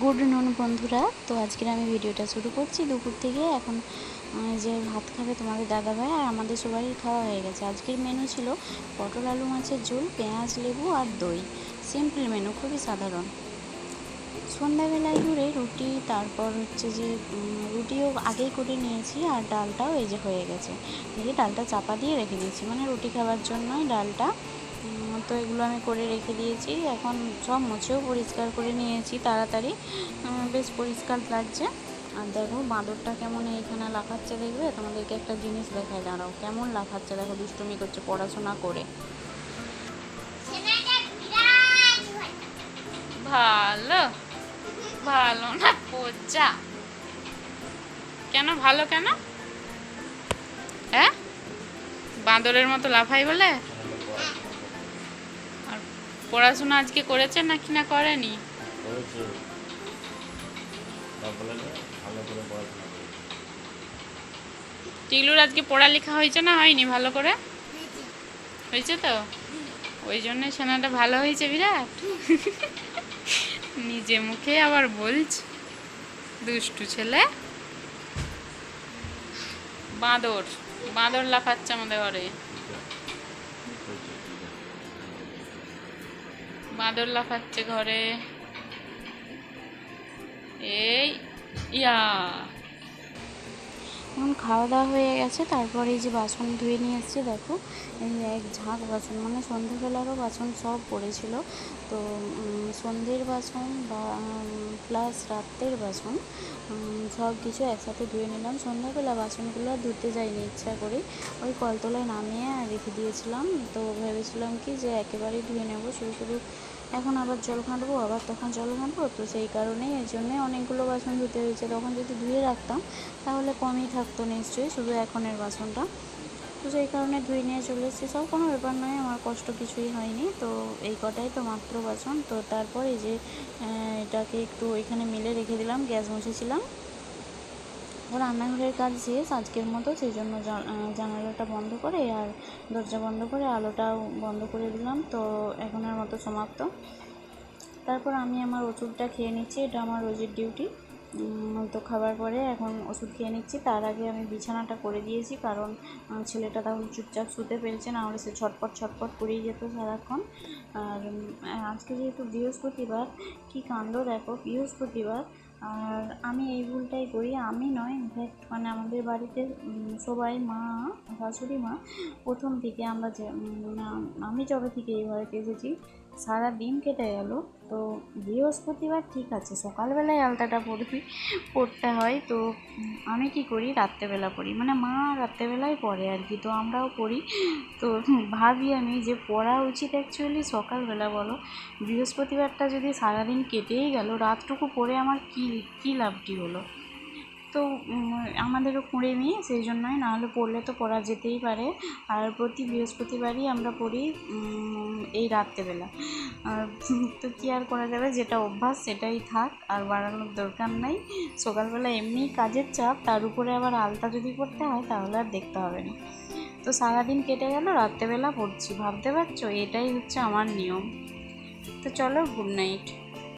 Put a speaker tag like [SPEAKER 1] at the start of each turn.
[SPEAKER 1] Good নুন বন্ধুরা, তো আজকের আমি ভিডিওটা শুরু করছি। দুপুর থেকে এখন যে ভাত খাবে তোমাদের দাদা ভাই আর আমাদের সবারই খাওয়া হয়ে গেছে। আজকের মেনু ছিল পটল, আলু মাছের ঝোল, পেঁয়াজ, লেবু আর দই। সিম্পল মেনু খুবই সাধারণ। সন্ধ্যাবেলায় ঘুরে রুটি, তারপর হচ্ছে যে রুটিও আগেই করে নিয়েছি আর ডালটাও এই যে হয়ে গেছে। এই ডালটা চাপা দিয়ে রেখে দিয়েছি মানে রুটি খাওয়ার জন্যই ডালটা তো এগুলো আমি করে রেখে দিয়েছি। এখন সব মুছেও পরিষ্কার করে নিয়েছি তাড়াতাড়ি। বেশ পরিষ্কার লাগছে। আর দেখো বাঁদরটা কেমন এইখানে লাফাচ্ছে দেখবে? তোমাদেরকে একটা জিনিস দেখায় দাঁড়াও। কেমন লাফাচ্ছে দেখো, দুষ্টুমি করছে পড়াশোনা করে। ভালো? ভালো না, পচা। কেন, ভালো কেন? হ্যাঁ? বাঁদরের মতো লাফাই বলে? পড়াশোনা আজকে করেছে নাকি না করেনি? টিগলুর আজকে পড়ালেখা হয়েছে না হয়নি ভালো করে? হয়েছে তো? ওই জন্য সোনাটা ভালো হয়েছে বিরাট। নিজে মুখে আবার বলছে। দুষ্টু ছেলে। বাঁদর। বাঁদর লাফাচ্ছে আমাদের ঘরে। বাঁদর লাফাচ্ছে ঘরে। এই, ইয়া। এখন খাওয়া দাওয়া হয়ে গেছে, তারপরে এই যে বাসন ধুয়ে নিয়ে এসেছি, দেখো। এক ঝাঁক বাসন মানে সন্ধেবেলারও বাসন সব পড়েছিল। তো সন্ধ্যের বাসন বা, প্লাস রাত্রের বাসন সব কিছু একসাথে ধুয়ে নিলাম। সন্ধ্যাবেলা বাসনগুলো ধুতে যাইনি ইচ্ছা করে। ওই কলতলায় নামিয়ে রেখে দিয়েছিলাম। তো ভেবেছিলাম কি যে একেবারেই ধুয়ে নেব, শুধু শুধু এখন আবার জল ঘাঁটবো, আবার তখন জল ঘাঁটবো। তো সেই কারণেই এই জন্যে অনেকগুলো বাসন ধুতে হয়েছে। তখন যদি ধুয়ে রাখতাম, তাহলে কমই থাকতো নিশ্চয়ই, শুধু এখনের বাসনটা। তো সেই কারণে ধুয়ে নিয়ে চলে এসেছি। সব কোনো ব্যাপার নয়, আমার কষ্ট কিছুই হয়নি। তো এই কটাই তো মাত্র বাসন। তো তারপর এই যে এটাকে একটু ওইখানে মিলে রেখে দিলাম, গ্যাস মুছেছিলাম রান্নাঘরের কাজ শেষ, আজকের মতো। সেই জন্য জানালাটা বন্ধ করে আর দরজা বন্ধ করে আলোটাও বন্ধ করে দিলাম। তো এখনের মতো সমাপ্ত। তারপর আমি আমার ওষুধটা খেয়ে নিচ্ছি। এটা আমার রোজের ডিউটি। তো খাবার পরে এখন ওষুধ খেয়ে নিচ্ছি। তার আগে আমি বিছানাটা করে দিয়েছি কারণ ছেলেটা তাহলে চুপচাপ শুতে পেরেছে, না হলে সে ছটপট ছটপট করেই যেত সারাক্ষণ। আর আজকে যেহেতু বৃহস্পতিবার, কি কাণ্ড দেখো? বৃহস্পতিবার আর আমি এই ভুলটাই করি, আমি নয় ইনফ্যাক্ট মানে আমাদের বাড়িতে সবাই মা, শাশুড়ি মা, প্রথম থেকে আমরা যে আমি যবে থেকে এই ঘরেতে এসেছি সারা দিন কেটে গেল। তো বৃহস্পতিবার ঠিক আছে, সকালবেলায় আলতাটা পড়বি পড়তে হয়। তো আমি কি করি, রাত্রেবেলা পড়ি মানে মা রাত্রেবেলায় পড়ে আর কি, তো আমরাও পড়ি তো ভাবি আমি যে পড়া উচিত অ্যাকচুয়ালি সকালবেলা, বলো। বৃহস্পতিবারটা যদি সারাদিন কেটেই গেল, রাতটুকু পড়ে আমার কী কী লাভটি হলো তো আমাদেরও কুঁড়ে মেয়ে সেই জন্যই নাহলে পড়লে তো পড়া যেতেই পারে। আর প্রতি বৃহস্পতিবারই আমরা পড়ি এই রাত্রেবেলা। তো কী আর করা যাবে, যেটা অভ্যাস সেটাই থাক, আর বাড়ানোর দরকার নাই। সকালবেলা এমনিই কাজের চাপ, তার উপরে আবার আলতা যদি পড়তে হয়, তাহলে আর দেখতে হবে না। তো সারাদিন কেটে গেল, রাত্রেবেলা পড়ছি। ভাবতে পারছ? এটাই হচ্ছে আমার নিয়ম। তো চলো গুড নাইট